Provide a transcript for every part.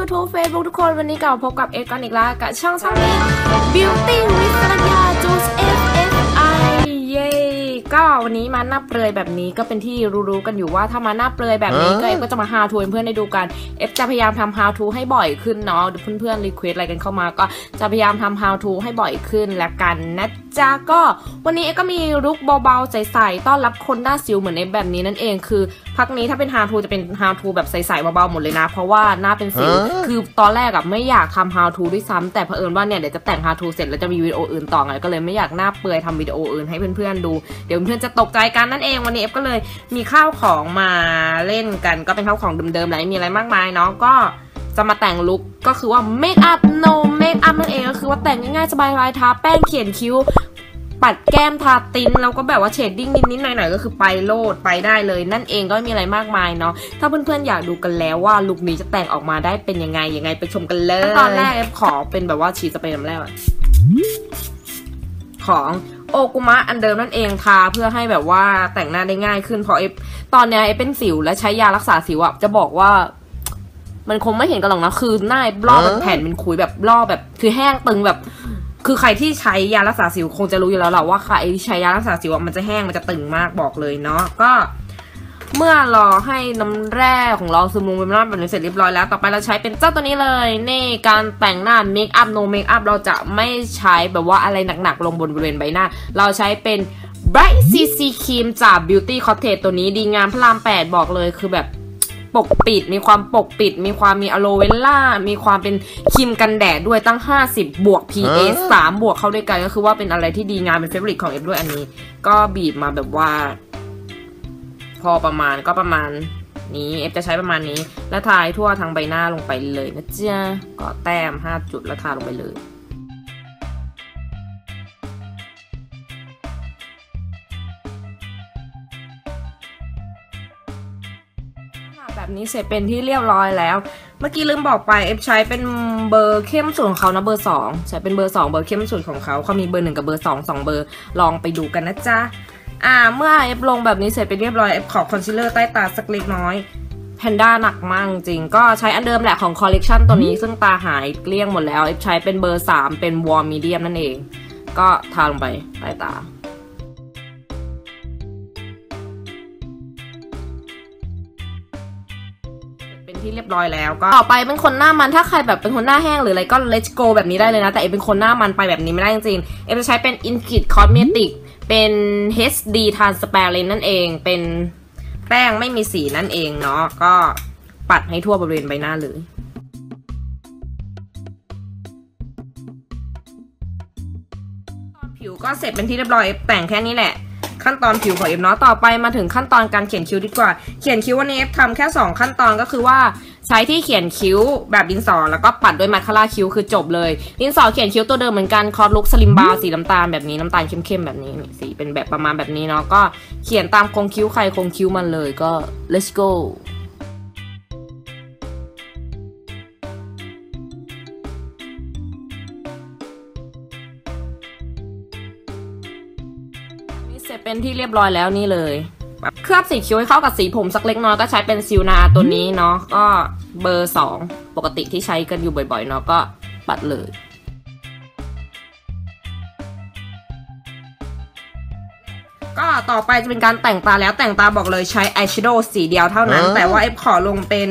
YouTube Facebook ทุกคนวันนี้กลับมาพบกับเอฟกันอีกแล้วกับช่องช่องนี้ Beauty with สรัญญา Juice F F I เย้ก็วันนี้มาหน้าเปลือยแบบนี้ก็เป็นที่รู้ๆกันอยู่ว่าถ้ามาหน้าเปลือยแบบนี้ก็เอฟก็จะมา how to ให้เพื่อนได้ดูกันเอฟจะพยายามทำ how to ให้บ่อยขึ้นเนาะเพื่อนๆรีเควสอะไรกันเข้ามาก็จะพยายามทำ how to ให้บ่อยขึ้นแล้วกันนะจ๊ะก็วันนี้เอฟก็มีลุคเบาๆใสๆต้อนรับคนหน้าสิวเหมือนในแบบนี้นั่นเองคือพักนี้ถ้าเป็น how to จะเป็น how to แบบใสๆเบาๆหมดเลยนะ เพราะว่าหน้าเป็นสิวคือตอนแรกอะไม่อยากทำ how to ด้วยซ้ำแต่เผอิญว่าเนี่ยเดี๋ยวจะแต่ง how to เสร็จแล้วจะมีวิดีโออื่นต่อไงก็เลยไม่อยากหน้าเปื่อยทำวิดีโออื่นให้เพื่อนๆดู เดี๋ยวเพื่อนๆจะตกใจกันนั่นเองวันนี้เอฟก็เลยมีข้าวของมาเล่นกัน ก็เป็นข้าวของเดิมๆแหละไม่มีอะไรมากมายเนาะก็จะมาแต่งลุคก็คือว่า make up no make up นั่นเองก็คือว่าแต่งง่ายๆสบายๆทาแป้งเขียนคิ้ว ปัดแก้มทาติ้นแล้วก็แบบว่าเชดดิ้งนิดๆหน่อยๆก็คือไปโลดไปได้เลย นั่นเองก็ไม่มีอะไรมากมายเนาะถ้าเพื่อนๆอยากดูกันแล้วว่าลุคนี้จะแต่งออกมาได้เป็นยังไงยังไงไปชมกันเลยตอนแรกเอฟขอเป็นแบบว่าฉีดสเปรย์น้ำแร่ของโอกุมะอันเดิมนั่นเองทาเพื่อให้แบบว่าแต่งหน้าได้ง่ายขึ้นเพราะเอฟตอนเนี้ยเอฟเป็นสิวและใช้ยารักษาสิวอะจะบอกว่า มันคงไม่เห็นกันหรอกนะคือหน้าลอกเป็นแผ่นเป็นคุยแบบลอกแบบ คือแห้งตึงแบบ คือใครที่ใช้ยารักษาสิวคงจะรู้อยู่แล้วแหละว่าใครที่ใช้ยารักษาสิวมันจะแห้งมันจะตึงมากบอกเลยเนาะก็ เมื่อรอให้น้ำแร่ของเราซึมลงไปในหน้าแบบนี้เสร็จเรียบร้อยแล้ว ต่อไปเราใช้เป็นเจ้าตัวนี้เลย นี่การแต่งหน้าเมคอัพโนเมคอัพเราจะไม่ใช้แบบว่าอะไรหนักๆลงบนบริเวณใบหน้า เราใช้เป็น Bright CC Cream จาก Beauty Cottage ตัวนี้ดีงามพระราม 8 บอกเลยคือแบบ ปกปิด มีความปกปิด มีความมีอะโลเวล่า มีความเป็นครีมกันแดดด้วยตั้ง 50 บวก PS 3บวกเข้าด้วยกันก็คือว่าเป็นอะไรที่ดีงามเป็นเฟเวอริตของเอฟด้วยอันนี้ ก็บีบมาแบบว่า พอประมาณก็ประมาณนี้เอฟจะใช้ประมาณนี้ แล้วทาให้ทั่วทางใบหน้าลงไปเลยนะจ๊ะก็แต้ม 5 จุดแล้วทาลงไปเลย แบบนี้เสร็จเป็นที่เรียบร้อยแล้ว เมื่อกี้ลืมบอกไปเอฟใช้เป็นเบอร์เข้มสุดของเขานะเบอร์สองใช้เป็นเบอร์สองเบอร์เข้มสุดของเขาเขามีเบอร์หนึ่งกับเบอร์สองสองเบอร์ลองไปดูกันนะจ๊ะอ่าเมื่อเอฟลงแบบนี้เสร็จไปเรียบร้อยเอฟขอคอนซีลเลอร์ใต้ตาสักเล็กน้อยแพนด้าหนักมากจริง ก็ใช้อันเดิมแหละของคอลเลกชันตัวนี้ซึ่งตาหายเกลี้ยงหมดแล้วเอฟใช้เป็นเบอร์สามเป็นวอร์มีเดียมนั่นเอง ก็ทาลงไปใต้ตา เป็นที่เรียบร้อยแล้วก็ต่อไปเป็นคนหน้ามันถ้าใครแบบเป็นคนหน้าแห้งหรืออะไรก็ let's go แบบนี้ได้เลยนะ แต่เอเป็นคนหน้ามันไปแบบนี้ไม่ได้จริงๆเอจะใช้เป็น Inkit Cosmetic เป็น HD Transparent นั่นเอง เป็นแป้งไม่มีสีนั่นเองเนาะก็ปัดให้ทั่วบริเวณใบหน้าเลยผิวก็เสร็จเป็นที่เรียบร้อยแต่งแค่นี้แหละ ขั้นตอนผิวของเอฟเนาะต่อไปมาถึงขั้นตอนการเขียนคิ้วดีกว่า เขียนคิ้ววันนี้เอฟทำแค่ 2 ขั้นตอนก็คือว่าใช้ที่เขียนคิ้วแบบดินสอแล้วก็ปัดด้วยมาคาร่าคิ้วคือจบเลย ดินสอเขียนคิ้วตัวเดิมเหมือนกันคอร์ดลุกสลิมบาร์สีน้ำตาลแบบนี้น้ำตาลเข้มๆแบบนี้นี่สีเป็นแบบประมาณแบบนี้เนาะก็เขียนตามโครงคิ้วใครโครงคิ้วมันเลยก็ let's go ที่เรียบร้อยแล้วนี่เลยแบบเคลือบสีคิ้วให้เข้ากับสีผมสักเล็กน้อยก็ใช้เป็นซิลนาตัวนี้เนาะก็เบอร์สองปกติที่ใช้กันอยู่บ่อยๆเนาะก็ปัดเลยก็ต่อไปจะเป็นการแต่งตาแล้วแต่งตาบอกเลยใช้อายแชโดว์สีเดียวเท่านั้น แต่ว่าเอฟขอลงเป็น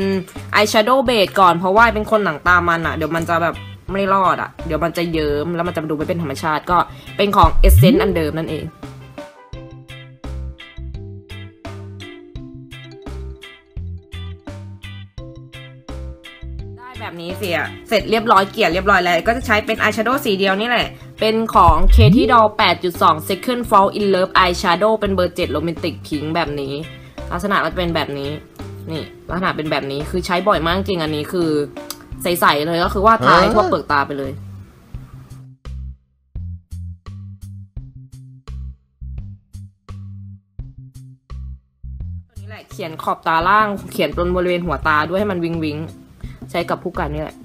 อายแชโดว์เบสก่อนเพราะว่าเป็นคนหนังตามันอะเดี๋ยวมันจะแบบไม่รอดอะเดี๋ยวมันจะเยิ้มแล้วมันจะดูไม่เป็นธรรมชาติก็เป็นของเอเซนต์อันเดิมนั่นเอง แบบนี้เสียเสร็จเรียบร้อยเกลี่ยเรียบร้อยแล้ว ก็จะใช้เป็นอายแชโดว์สีเดียวนี่แหละ เป็นของ Katie Doll 8.2 Second Fall in Love Eyeshadow เป็นเบอร์ 7 Romantic Pink แบบนี้ ลักษณะก็จะเป็นแบบนี้ นี่ ลักษณะเป็นแบบนี้คือใช้บ่อยมากจริงอันนี้คือ ใสๆเลยก็คือว่าทาให้ทั่วเปลือกตาไปเลยตัวนี้แหละเขียนขอบตาล่าง เขียนบนบริเวณหัวตาด้วยให้มันวิงวิง ใช้กับผู้กันนี่แหละ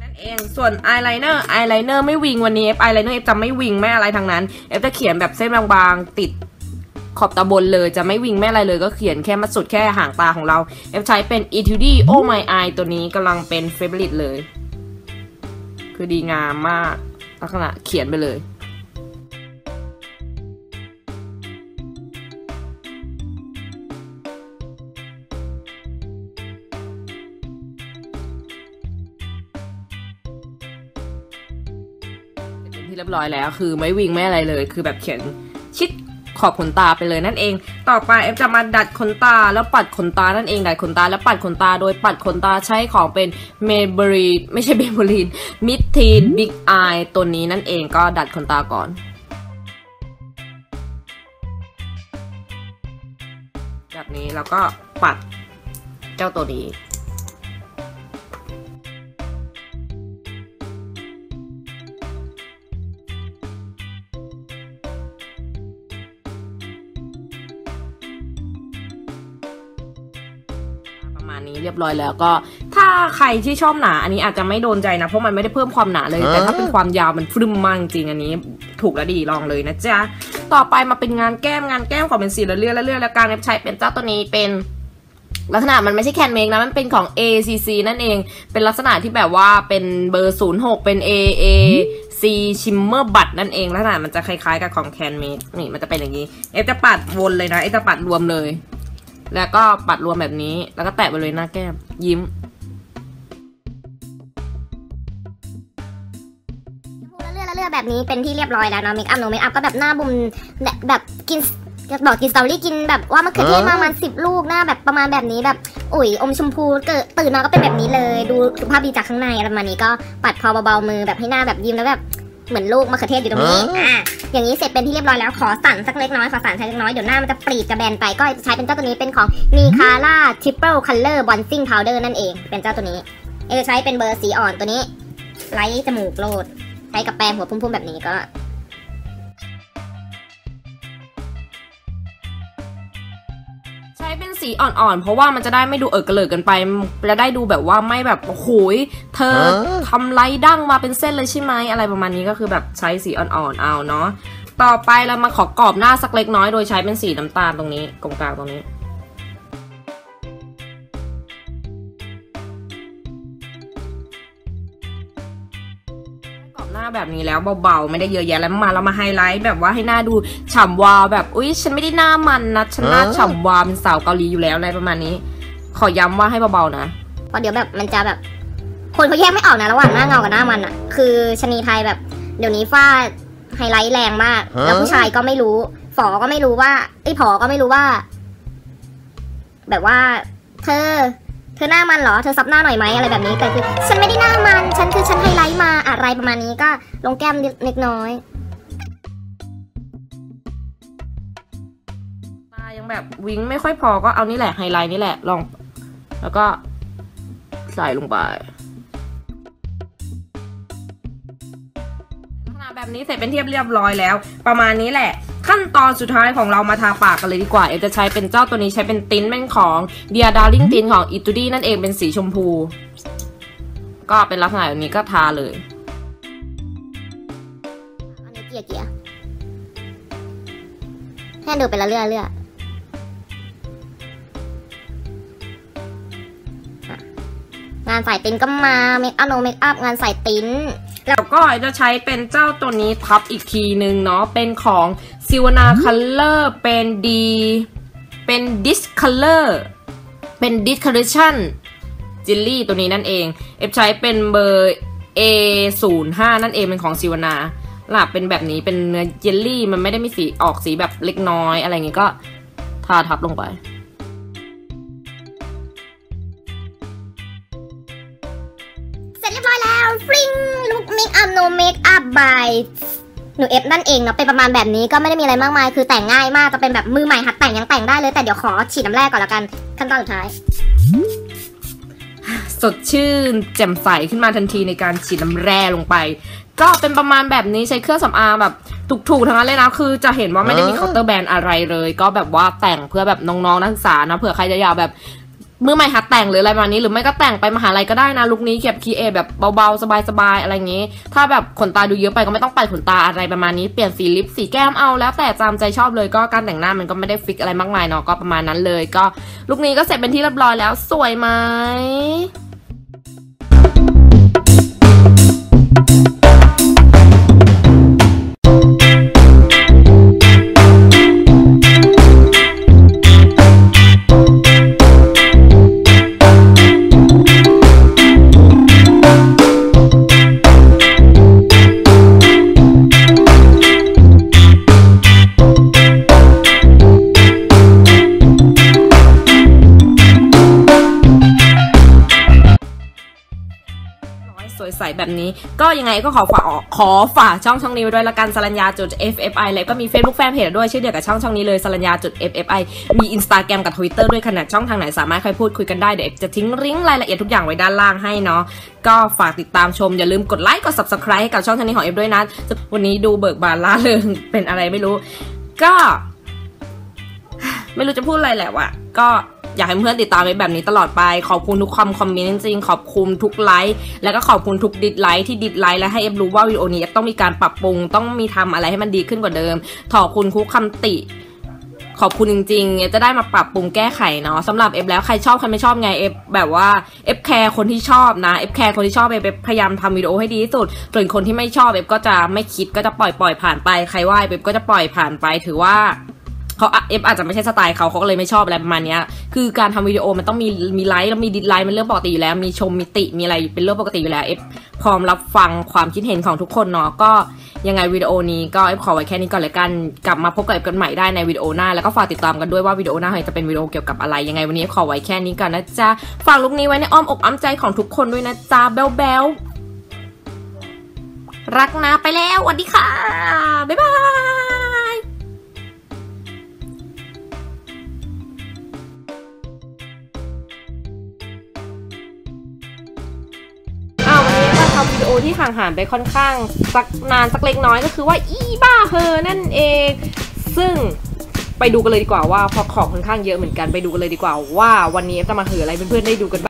นั่นเองส่วนอายไลเนอร์อายไลเนอร์ไม่วิงวันนี้เอฟอายไลเนอร์เอฟจะไม่วิงไม่อะไรทั้งนั้นเอฟจะเขียนแบบเส้นบางๆติดขอบตาบนเลยจะไม่วิงไม่อะไรเลยก็เขียนแค่มาสุดแค่ห่างตาของเรา เอฟใช้เป็น Etude Oh My Eye ตัวนี้กำลังเป็นเฟเวอร์ลิตเลย คือดีงามมากลักษณะเขียนไปเลย ที่เรียบร้อยแล้ว คือไม่วิ่งไม่อะไรเลย คือแบบเขียนชิดขอบขนตาไปเลยนั่นเอง ต่อไปเอฟจะมาดัดขนตาแล้วปัดขนตานั่นเอง ดัดขนตาแล้วปัดขนตา โดยปัดขนตาใช้ของเป็นเมเบรีนไม่ใช่เมเบรีนมิดทีนบิ๊กอายตัวนี้นั่นเองก็ดัดขนตาก่อนแบบนี้แล้วก็ปัดเจ้าตัวนี้ ระมาณนี้เรียบร้อยแล้วก็ ถ้าใครที่ชอบหนาอันนี้อาจจะไม่โดนใจนะ เพราะมันไม่ได้เพิ่มความหนาเลย แต่ถ้าเป็นความยาวมันฟรึมมากจริงอันนี้ถูกและดีลองเลยนะจ๊ะ ต่อไปมาเป็นงานแก้มงานแก้มของเป็นสีละเลือดละเลือดแล้วการใช้เป็นเจ้าตัวนี้เป็นลักษณะมันไม่ใช่แคนเมกนะ มันเป็นของ ACC นั่นเอง เป็นลักษณะที่แบบว่าเป็นเบอร์ 06 เป็น AAC Shimmer Butt นั่นเองลักษณะมันจะคล้ายๆกับของแคนเมกนี่มันจะเป็นอย่างนี้ เอฟจะปัดวนเลยนะ เอฟจะปัดรวมเลย แล้วก็ปัดรวมแบบนี้ แล้วก็แตะบริเวณหน้าแก้ม ยิ้ม เลือกเลือกแบบนี้เป็นที่เรียบร้อยแล้วเนาะเมคอัพโนเมคอัพก็แบบหน้าบุมแบบแบบกินจะบอกกินสตรอเบอรี่กินแบบว่ามะเขือเทศมาประมาณสิบลูกหน้าแบบประมาณแบบนี้แบบอุ๋ยอมชมพูเกิดตื่นมาก็เป็นแบบนี้เลย ดูสุขภาพดีจากข้างในอะไรประมาณนี้ก็ปัดพอเบาๆมือแบบให้หน้าแบบยิ้มแล้วแบบ เหมือนลูกมะเขือเทศอยู่ตรงนี้อะอย่างนี้เสร็จเป็นที่เรียบร้อยแล้วขอสั่นสักเล็กน้อยขอสั่นสักเล็กน้อยเดี๋ยวหน้ามันจะปรีดจะแบนไปก็ใช้เป็นเจ้าตัวนี้เป็นของมีคาร่าทริปเปิลคัลเลอร์บอนซิ่งพาวเดอร์นั่นเองเป็นเจ้าตัวนี้เออใช้เป็นเบอร์สีอ่อนตัวนี้ไลท์จมูกโลดใช้กับแปรงหัวพุ่มๆแบบนี้ก็ ช้เป็นสีอ่อนๆ เพราะว่ามันจะได้ไม่ดูเอิกกระเลิกกันไป และได้ดูแบบว่าไม่แบบโอ้โหยเธอทำไรดั้งมาเป็นเส้นเลยใช่ไหมอะไรประมาณนี้ก็คือแบบใช้สีอ่อนๆเอาเนาะต่อไปเรามาขอกรอบหน้าสักเล็กน้อยโดยใช้เป็นสีน้ำตาลตรงนี้ตรงกลางตรงนี้ แบบนี้แล้วเบาๆ ไม่ได้เยอะแยะแล้วมาเรามาไฮไลท์แบบว่าให้หน้าดูฉ่ำวาวแบบอุ้ยฉันไม่ได้หน้ามันนะฉันหน้าฉ่ำวาวเป็นสาวเกาหลีอยู่แล้วอะไรประมาณนี้ ขอย้ำว่าให้เบาๆนะเพราะเดี๋ยวแบบมันจะแบบ คนเขาแยกไม่ออกนะระหว่างหน้าเงากับหน้ามันอะคือชะนีไทยแบบ เดี๋ยวนี้ฝ้าไฮไลท์แรงมาก แล้วผู้ชายก็ไม่รู้ ฝอก็ไม่รู้ว่าไอ้ยผอก็ไม่รู้ว่า แบบว่า เธอเธอหน้ามันเหรอ เธอซับหน้าหน่อยไหมอะไรแบบนี้ แต่คือฉันไม่ได้หน้ามัน ฉันคือฉันไฮไลท์มาอะไรประมาณนี้ก็ลงแก้มเล็กน้อยตายังแบบวิงไม่ค่อยพอก็เอานี่แหละไฮไลท์นี่แหละลอง แล้วก็ใส่ลงไปลักษณะแบบนี้เสร็จเป็นเที่เรียบร้อยแล้ว ประมาณนี้แหละ ขั้นตอนสุดท้ายของเรามาทาปากกันเลยดีกว่า เอฟจะใช้เป็นเจ้าตัวนี้ใช้เป็นติ้นเป็นของ Dear Darling Tint ของ i t u d i นั่นเองเป็นสีชมพู ก็เป็นลักษณะแบบนี้ก็ทาเลยอันนี้เกียร์เกียร์ให้ดูไปละเรื่อยเรื่อยอะงานสายติ้นก็มาเมคอัพโนเมคอัพงานสายติ้น แล้วก็จะใช้เป็นเจ้าตัวนี้ทับอีกทีนึงเนาะ เป็นของ s i l v a n a Color เป็นดีเป็น Discolor เป็น Discoloration Jelly ตัวนี้นั่นเอง เอฟใช้เป็นเบอร์ A 0 5 นั่นเองเป็นของ s i l v a n a หลับเป็นแบบนี้เป็นเนื้อเจลลี่ มันไม่ได้มีสีออกสีแบบเล็กน้อยอะไรเงี้ยก็ทาทับลงไป เมคอัพบายหนูเอฟนั่นเองเนาะเป็นประมาณแบบนี้ก็ไม่ได้มีอะไรมากมาย คือแต่งง่ายมากจะเป็นแบบมือใหม่หัดแต่งยังแต่งได้เลยแต่เดี๋ยวขอฉีดน้ำแร่ก่อนละกันขั้นตอนสุดท้าย สดชื่นแจ่มใสขึ้นมาทันทีในการฉีดน้ำแร่ลงไป ก็เป็นประมาณแบบนี้ใช้เครื่องสำอางแบบถูกๆทั้งนั้นเลยนะคือจะเห็นว่าไม่ได้มีเคาน์เตอร์แบรนด์อะไรเลย ก็แบบว่าแต่งเพื่อแบบน้องๆนักศึกษานะเผื่อใครจะอยากแบบ มือใหม่หัดแต่งหรืออะไรประมาณนี้หรือไม่ก็แต่งไปมหาลัยก็ได้นะลุคนี้เก็บคีเอแบบเบาๆสบายๆอะไรอย่างนี้ ถ้าแบบขนตาดูเยอะไปก็ไม่ต้องปัดขนตาอะไรประมาณนี้เปลี่ยนสีลิปสีแก้มเอาแล้วแต่ตามใจชอบเลยก็การแต่งหน้ามันก็ไม่ได้ฟิกอะไรมากมายเนาะก็ประมาณนั้นเลย ก็ลุคนี้ก็เสร็จเป็นที่เรียบร้อยแล้วสวยไหม แบบนี้ ก็ยังไงก็ขอฝากขอฝากช่องช่องนี้ไว้ด้วยละกันสรัญญาจุด FFI แล้วก็มี Facebook Fanpage ด้วยเชื่อเดียวกับช่องช่องนี้เลยสรัญญาจุด FFI มี Instagram กับ Twitter ด้วยขนาดช่องทางไหนสามารถใครพูดคุยกันได้เดี๋ยวจะทิ้งลิงก์รายละเอียดทุกอย่างไว้ด้านล่างให้เนาะก็ฝากติดตามชมอย่าลืมกดไลค์กด Subscribe ให้กับช่องทางนี้ของเอฟด้วยนะวันนี้ดูเบิกบานล่าเริงเป็นอะไรไม่รู้ ก็ ไม่รู้จะพูดอะไรแหละว่ะก็ อยากให้เพื่อนติดตามไว้แบบนี้ตลอดไป ขอบคุณทุกคำคอมเมนต์จริงๆขอบคุณทุกไลค์แล้วก็ขอบคุณทุกดิสไลค์ที่ดิสไลค์และให้เอฟรู้ว่าวิดีโอนี้ต้องมีการปรับปรุง ต้องมีทำอะไรให้มันดีขึ้นกว่าเดิมขอบคุณทุกคำติ ขอบคุณจริงๆเอฟจะได้มาปรับปรุงแก้ไขเนาะสำหรับเอฟแล้วใครชอบใครไม่ชอบไงเอฟแบบว่าเอฟแคร์คนที่ชอบนะเอฟแคร์คนที่ชอบเอฟพยายามทำวิดีโอให้ดีที่สุดส่วนคนที่ไม่ชอบเอฟก็จะไม่คิดก็จะปล่อยปล่อยผ่านไป ใครว่าเอฟก็จะปล่อยผ่านไปถือว่า เขาเอฟอาจจะไม่ใช่สไตล์เขาเขาก็เลยไม่ชอบอะไรประมาณนี้คือการทำวิดีโอมันต้องมีมีไลค์แล้วมีดิสไลค์มันเรื่องปกติอยู่แล้ว มีชมมีติมีอะไรเป็นเรื่องปกติอยู่แล้วเอฟพร้อมรับฟังความคิดเห็นของทุกคนเนาะก็ยังไงวิดีโอนี้ก็เอฟขอไว้แค่นี้ก่อนเลยกันกลับมาพบกับเอฟกันใหม่ได้ในวิดีโอหน้าแล้วก็ฝากติดตามกันด้วยว่าวิดีโอหน้าจะเป็นวิดีโอเกี่ยวกับอะไรยังไงวันนี้เอฟขอไว้แค่นี้ก่อนนะจ๊ะฝากลุกนี้ไว้ในอ้อมอกอ้อมใจของทุกคนด้วยนะจ๊ะแบลแบลรักนะไปแล้วสวัสดีค่ะบ๊ายบาย ห่างหายไปค่อนข้างสักนานสักเล็กน้อยก็คือว่าอีบ้าเฮอนั่นเอง ซึ่งไปดูกันเลยดีกว่าว่าพอของค่อนข้างเยอะเหมือนกันไปดูกันเลยดีกว่าว่าวันนี้จะมาเหออะไรเพื่อนๆได้ดูกันบ้าง